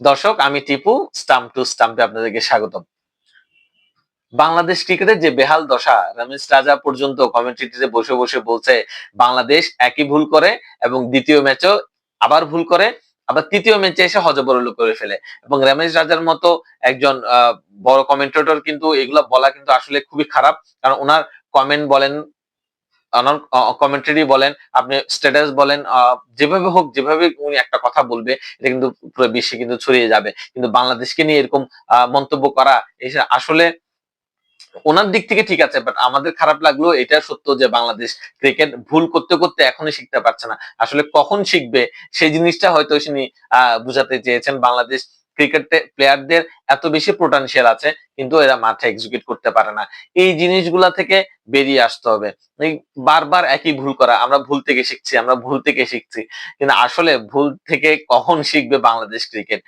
দর্শক, আমি Tipu, stump two স্টাম্পে আপনাদেরকে স্বাগতম। বাংলাদেশ ক্রিকেটের যে বেহাল দশা, রমেশ রাজা পর্যন্ত কমেন্ট্রিতে বসে বসে বলছে, বাংলাদেশ একই ভুল করে এবং দ্বিতীয় ম্যাচও আবার ভুল করে, আবার তৃতীয় ম্যাচে এসে হজবরল করে ফেলে। এবং রমেশ রাজার মতো একজন বড় কমেন্টেটর কিন্তু এগুলো বলা কিন্তু আসলে খুবই খারাপ, কারণ ওনার কমেন্ট বলেন কমেন্টারি বলেন, আপনি স্ট্যাটাস বলেন যেভাবে হোক, যেভাবে উনি একটা কথা বলবে, এটা কিন্তু পুরো বিশ্বে কিন্তু ছড়িয়ে যাবে। কিন্তু বাংলাদেশকে নিয়ে এরকম মন্তব্য করা এটা আসলে ওনার দিক থেকে ঠিক আছে বাট আমাদের খারাপ লাগল, এটা সত্য যে বাংলাদেশ ক্রিকেট ভুল করতে করতে এখনই শিখতে পারছে না। আসলে কখন শিখবে, সেই জিনিসটা হয়তো তিনি বুঝাতে চেয়েছেন। বাংলাদেশ ক্রিকেট প্লেয়ারদের এত বেশি পোটেনশিয়াল আছে, কিন্তু এরা মাঠে এক্সিকিউট করতে পারে না। এই জিনিসগুলা থেকে বেরিয়ে আসতে হবে। বারবার একই ভুল করা, আমরা ভুল থেকে শিখছি, আমরা ভুল থেকে শিখছি। কিন্তু আসলে ভুল থেকে কখন শিখবে বাংলাদেশ ক্রিকেট?